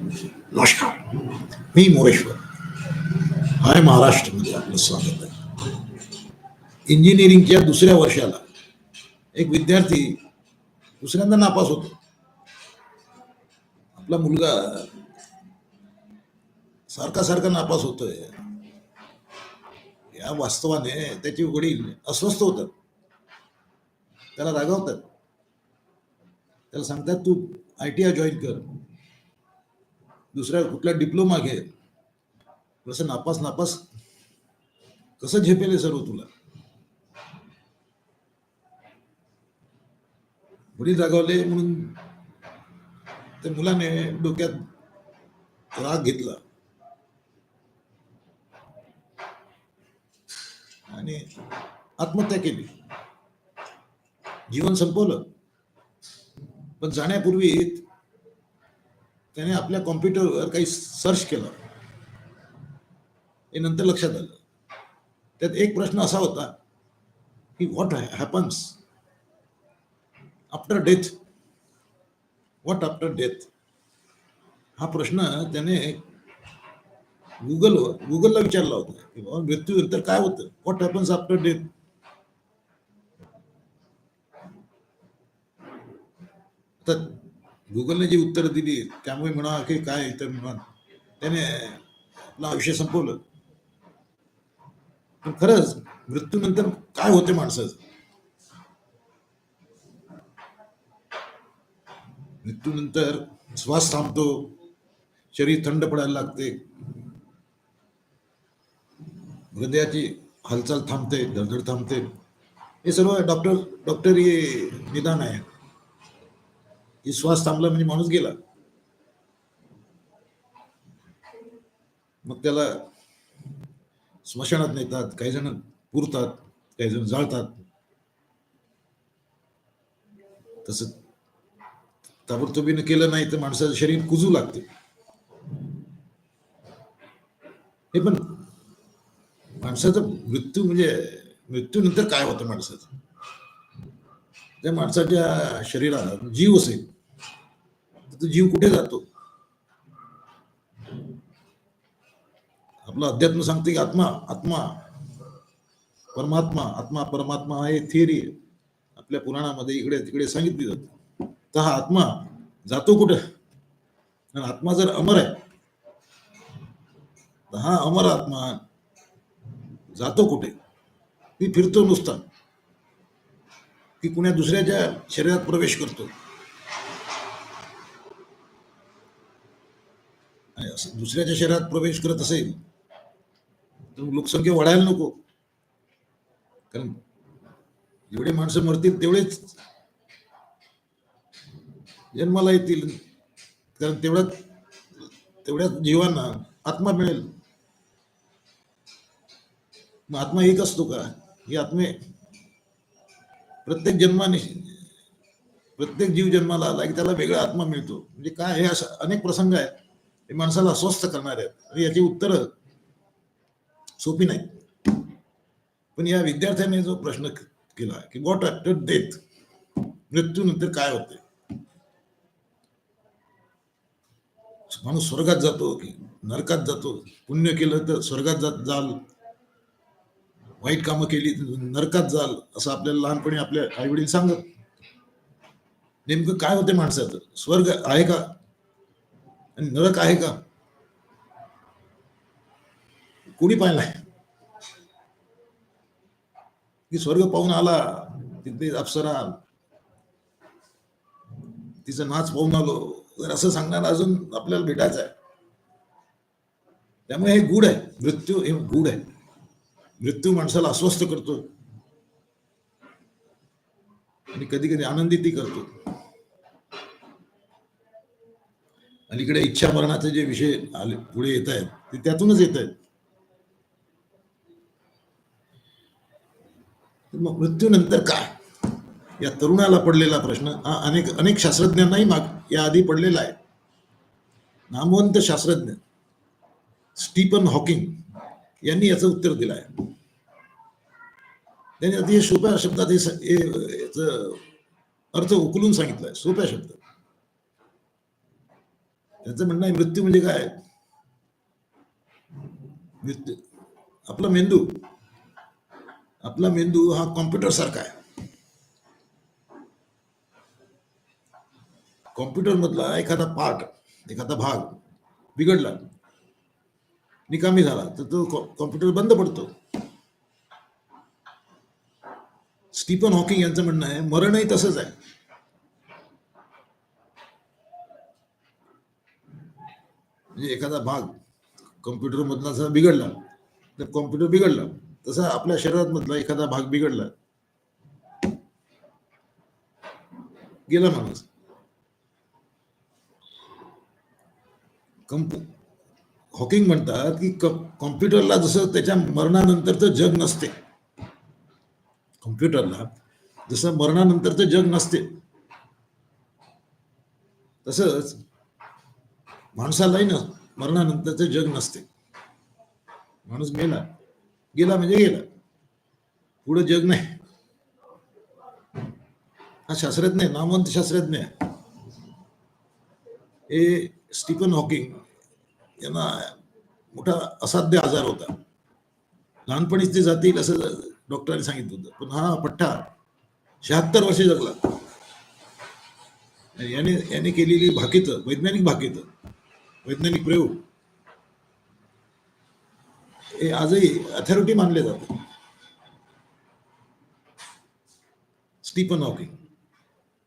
नमस्कार. मी मोरेश्वर. हाय महाराष्ट्रमध्ये आपलं स्वागत आहे. इंजिनिअरिंगच्या दुसऱ्या वर्षाला एक विद्यार्थी दुसऱ्यांदा नापास होतो. आपला मुलगा सारखा सारखा नापास होतोय. या वास्तवाने त्याचे वडील अस्वस्थ होतात. त्याला रागावतात. त्याला सांगतात तू आय टी आय जॉईन कर. दुसऱ्या कुठला डिप्लोमा घे. कसं नापास नापास. कसं झेपेल सर्व तुला? वडील रागावले म्हणून त्या मुलाने डोक्यात राग घेतला. आणि आत्महत्या केली. जीवन संपवलं. पण जाण्यापूर्वी त्याने आपल्या कॉम्प्युटरवर काही सर्च केलं. हे नंतर लक्षात आलं. त्यात एक प्रश्न असा होता की what happens after death what after death हा प्रश्न त्याने गुगलवर गुगलला विचारला होता की बाबा मृत्यूनंतर काय होतं? व्हॉट हॅपन्स आफ्टर डेथ तर गुगलने जी उत्तरं दिली त्यामुळे म्हणा की काय तर म्हणा. त्याने आपलं आयुष्य संपवलं. पण खरंच मृत्यूनंतर काय होते माणसाचं? मृत्यूनंतर श्वास थांबतो शरीर थंड पडायला लागते. हृदयाची हालचाल थांबते धडधड थांबते. हे सर्व डॉक्टर डॉक्टरी निदान आहे. श्वास थांबला म्हणजे माणूस गेला. मग त्याला स्मशानात नेतात काही जण पुरतात काही जण जाळतात. तस ताबडतोबीनं केलं नाही तर माणसाचं शरीर कुजू लागते. हे पण माणसाचा मृत्यू म्हणजे मृत्यूनंतर काय होतं माणसाचं? त्या माणसाच्या शरीराला जीव असेल. तो जीव कुठे जातो? आपलं अध्यात्म सांगते की आत्मा आत्मा परमात्मा आत्मा परमात्मा हा एक थिअरी आपल्या पुराणामध्ये इकडे तिकडे सांगितली जाते. तर हा आत्मा जातो कुठं? आणि आत्मा जर अमर आहे तर हा अमर आत्मा जातो कुठे? मी फिरतो नुसता. की कुण्या दुसऱ्याच्या शरीरात प्रवेश करतो आणि असं दुसऱ्याच्या शरीरात प्रवेश करत असेल तर लोकसंख्या वाढायला नको. कारण जेवढे माणसं मरतील तेवढेच जन्माला येतील. कारण तेवढ्या तेवढ्या जीवांना आत्मा मिळेल. मग आत्मा एक असतो का? ही आत्मे प्रत्येक जन्माने प्रत्येक जीव जन्माला आला की त्याला वेगळा आत्मा मिळतो. म्हणजे काय हे असं अनेक प्रसंग आहेत. हे माणसाला अस्वस्थ करणारे आहेत. आणि याची उत्तरं सोपी नाही. पण या विद्यार्थ्याने जो प्रश्न केला की व्हॉट आफ्टर डेथ मृत्यूनंतर काय होते? माणूस स्वर्गात जातो की नरकात जातो. पुण्य केलं तर स्वर्गात जात जाल. वाईट कामं केली तर नरकात जाल असं आपल्याला लहानपणी आपल्या आई वडील सांगत. नेमकं काय होते माणसाचं? स्वर्ग आहे का? आणि नरक आहे का? कोणी पाहिलाय की स्वर्ग पाहून आला तिथे अप्सरा. तिचा नाच पाहून आलो. तर असं सांगणार अजून आपल्याला भेटायचं आहे. त्यामुळे हे गुढ आहे. मृत्यू हे गुढ आहे. मृत्यू माणसाला अस्वस्थ करतो. आणि कधी कधी आनंदितही करतो. अलीकडे इच्छा मरणाचे जे विषय आले पुढे येत आहेत ते त्यातूनच येत आहेत. मग मृत्यूनंतर काय? या तरुणाला पडलेला प्रश्न हा अनेक अनेक शास्त्रज्ञांनाही माग या आधी पडलेला आहे. नामवंत शास्त्रज्ञ स्टीफन हॉकिंग यांनी याचं उत्तर दिलं आहे त्यांनी अतिशय सोप्या शब्दात हे अर्थ उकलून सांगितलाय सोप्या शब्दात. त्यांचं म्हणणं आहे मृत्यू म्हणजे काय? मृत्यू. आपला मेंदू. आपला मेंदू हा कॉम्प्युटर सारखा आहे. कॉम्प्युटर मधला एखादा पार्ट एखादा भाग बिघडला निकामी झाला तर तो कॉम्प्युटर बंद पडतो. स्टीफन हॉकिंग यांचं म्हणणं आहे मरणही तसंच आहे. म्हणजे एखादा भाग कम्प्युटरमधला जर बिघडला तर कॉम्प्युटर बिघडला. तसा आपल्या शरीरात मधला एखादा भाग बिघडला. गेला माणूस. कंप हॉकिंग म्हणतात की कॉम्प्युटरला जसं त्याच्या मरणानंतरचं जग नसते. कॉम्प्युटरला जसं मरणानंतरचं जग नसते. तसंच माणसालाही न मरणानंतरचे जग नसते. माणूस गेला. गेला म्हणजे गेला. पुढे जग नाही. हा शास्त्रज्ञ आहे नामवंत शास्त्रज्ञ आहे. हे स्टीफन हॉकिंग यांना मोठा असाध्य आजार होता. लहानपणीच ते जातील असं डॉक्टरांनी सांगितलं होतं. पण हा पठ्ठा शहात्तर वर्षे जगला. याने याने केलेली भाकीत वैज्ञानिक भाकीत वैज्ञानिक प्रयोग. हे आजही अथॉरिटी मानले जाते. Stephen Hawking.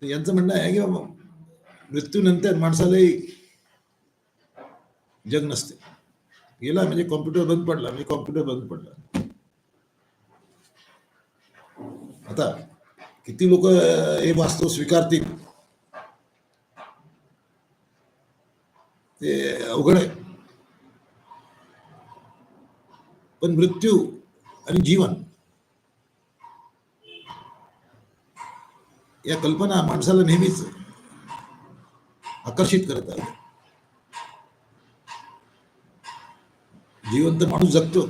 यांचं म्हणणं आहे की बाबा मृत्यूनंतर माणसालाही जग नसते. गेला म्हणजे कॉम्प्युटर बंद पडला म्हणजे कॉम्प्युटर बंद पडला. आता किती लोक हे वास्तव स्वीकारतील? ते अवघड आहे. पण मृत्यू आणि जीवन या कल्पना माणसाला नेहमीच आकर्षित करत करतात जिवंत माणूस जगतो.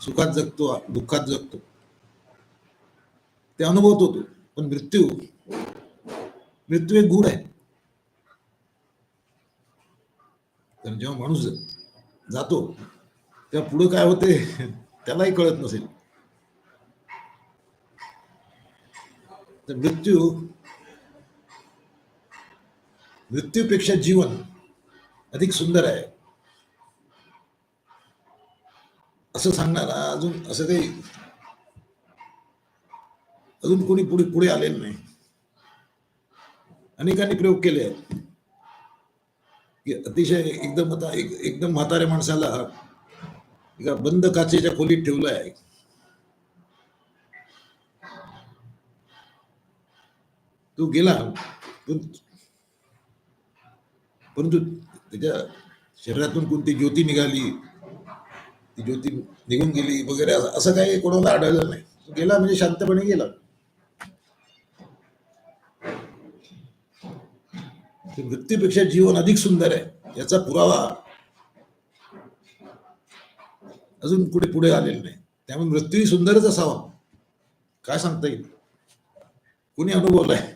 सुखात जगतो दुःखात जगतो. ते अनुभवतो होतो पण मृत्यू मृत्यू एक गुण आहे. तर जेव्हा माणूस जातो तेव्हा पुढं काय होते त्यालाही कळत नसेल. तर मृत्यू मृत्यूपेक्षा जीवन अधिक सुंदर आहे. असं सांगणारा अजून असं काही अजून कोणी पुढे पुढे आलेलं नाही. अनेकांनी प्रयोग केले आहेत. की अतिशय एकदम आता एक, एकदम म्हाताऱ्या माणसाला एका बंद काचेच्या खोलीत ठेवलं आहे. तो गेला पण परंतु त्याच्या शरीरातून कोणती ज्योती निघाली ती ज्योती निघून गेली वगैरे असं- असं काही कोणाला आढळलं नाही. गेला म्हणजे शांतपणे गेला. तर मृत्यूपेक्षा जीवन अधिक सुंदर आहे याचा पुरावा अजून कुठे पुढे आलेला नाही. त्यामुळे मृत्यूही सुंदरच असावा. काय सांगता येईल? कोणी अनुभवलाय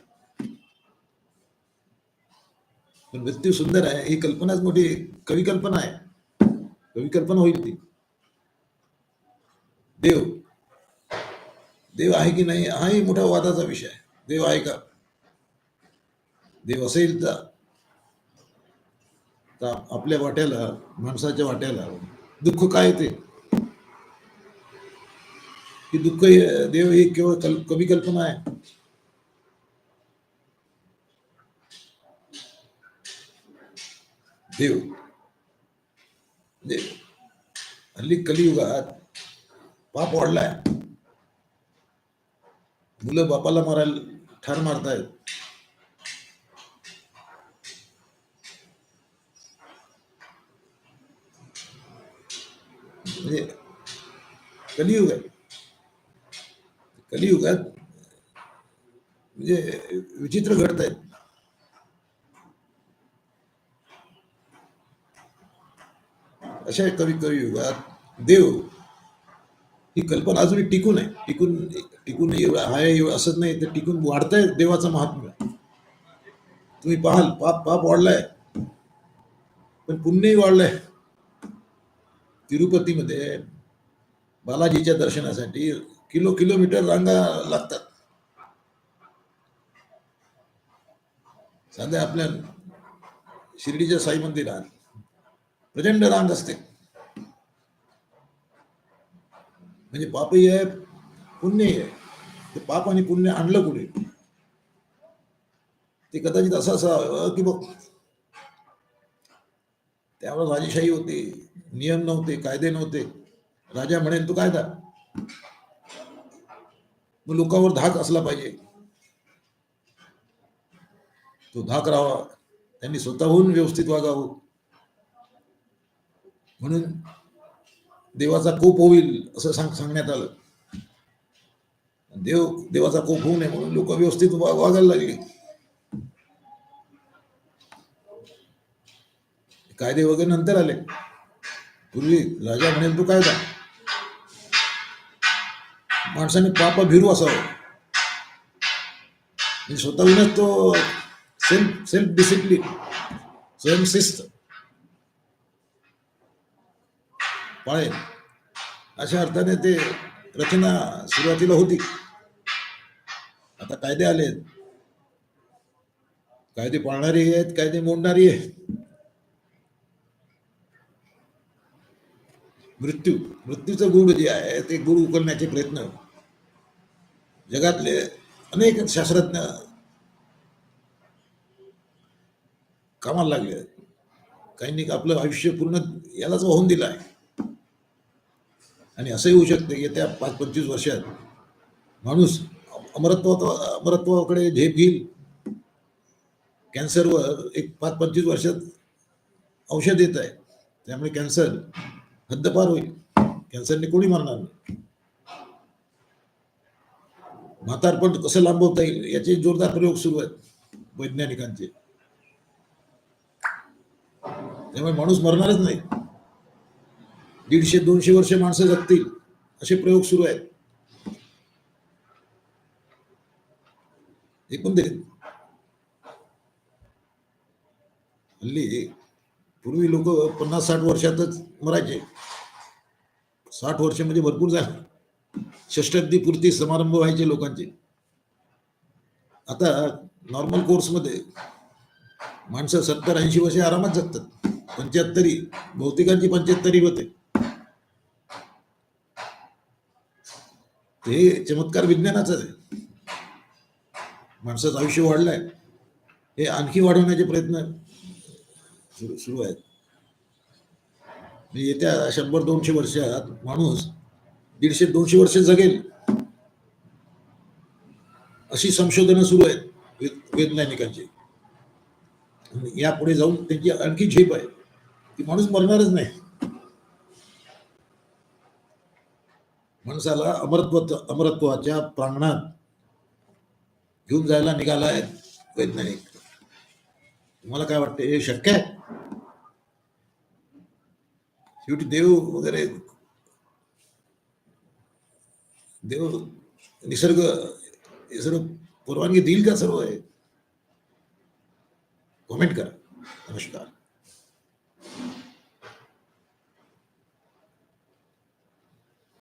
पण मृत्यू सुंदर आहे ही कल्पनाच मोठी कवी कल्पना आहे. कवी कल्पना होईल ती. देव. देव आहे की नाही हाही मोठा वादाचा विषय आहे. देव आहे का? देव असेल तर तर आपल्या वाट्याला माणसाच्या वाट्याला दुःख काय येते की दुःख देव ही केवळ कल कवी कल्पना आहे. देव देव हल्ली कलियुगात पाप वाढलाय. मुलं बापाला मारायला ठार मारतायत. म्हणजे कलियुग आहे कलियुगात म्हणजे विचित्र घडत आहेत अशा कवी कलियुगात देव ही कल्पना अजूनही टिकून आहे टिकून टिकून एवढा हाय एवढं असंच नाही तर टिकून वाढतंय देवाचं महात्म्य तुम्ही पाहाल पाप पाप वाढलाय पण पुण्यही वाढलंय तिरुपतीमध्ये बालाजीच्या दर्शनासाठी किलो किलोमीटर रांगा लागतात. साध्या आपल्या शिर्डीच्या साई मंदिरात प्रचंड रांग असते. म्हणजे पापही आहे पुण्यही आहे. ते पाप आणि पुण्य आणलं कुठे? ते कदाचित असं असावं की बघ त्यावेळेस राजेशाही होती नियम नव्हते कायदे नव्हते. राजा म्हणेल तू कायदा मग लोकांवर धाक असला पाहिजे. तो धाक राहावा. त्यांनी स्वतःहून व्यवस्थित वागावं. म्हणून देवाचा कोप होईल असं सांग सांगण्यात आलं. देव देवाचा कोप होऊ नये म्हणून लोक व्यवस्थित वागायला लागले. कायदे वगैरे नंतर आले. पूर्वी राजा म्हणेल तू कायदा. माणसाने पाप भिरू असावं. स्वतःहूनच तो सेल्फ सेल्फ डिसिप्लिन स्वयंशिस्त पाळेल अशा अर्थाने ते रचना सुरुवातीला होती. आता कायदे आलेत. कायदे पाळणारी आहेत कायदे मोडणारी आहेत. मृत्यू मृत्यूचं गुढ जे आहे ते गुढ उकलण्याचे प्रयत्न जगातले अनेक शास्त्रज्ञ कामाला लागले काहींनी आपलं आयुष्य पूर्ण यालाच वाहून दिलं आहे. आणि असंही होऊ शकते की त्या पाच पंचवीस वर्षात माणूस अमरत्वा अमरत्वाकडे झेप घेईल. कॅन्सरवर एक पाच पंचवीस वर्षात औषध येत आहे. त्यामुळे कॅन्सर हद्दपार होईल. कॅन्सरने कोणी मारणार नाही. म्हातारपण कसं लांबवता येईल याचे जोरदार प्रयोग सुरू आहेत वैज्ञानिकांचे. त्यामुळे माणूस मरणारच नाही. दीडशे दोनशे वर्ष माणसं जगतील असे प्रयोग सुरू आहेत. एकंदरीत हल्ली पूर्वी लोक पन्नास साठ वर्षातच मरायचे साठ वर्ष म्हणजे भरपूर झालं. षष्टब्दी पूर्ती समारंभ व्हायचे लोकांचे. आता नॉर्मल कोर्समध्ये माणसं सत्तर ऐंशी वर्षे आरामात जगतात. पंच्याहत्तरी बहुतेकांची पंच्याहत्तरी होते. ते चमत्कार विज्ञानाच आहे. माणसाचं आयुष्य वाढलंय. हे आणखी वाढवण्याचे प्रयत्न सुरू सुरू आहेत. येत्या शंभर दोनशे वर्षात माणूस दीडशे दोनशे वर्ष जगेल. अशी संशोधनं सुरू आहेत वैज्ञानिकांची. यापुढे जाऊन त्यांची आणखी झेप आहे. ती माणूस मरणारच नाही. माणसाला अमरत्व अमरत्वाच्या प्रांगणात घेऊन जायला निघाला आहे वैज्ञानिक. तुम्हाला काय वाटतं हे शक्य आहे? शेवटी देव वगैरे देव निसर्ग हे सर्व परवानगी देईल का सर्व आहे कमेंट करा. नमस्कार.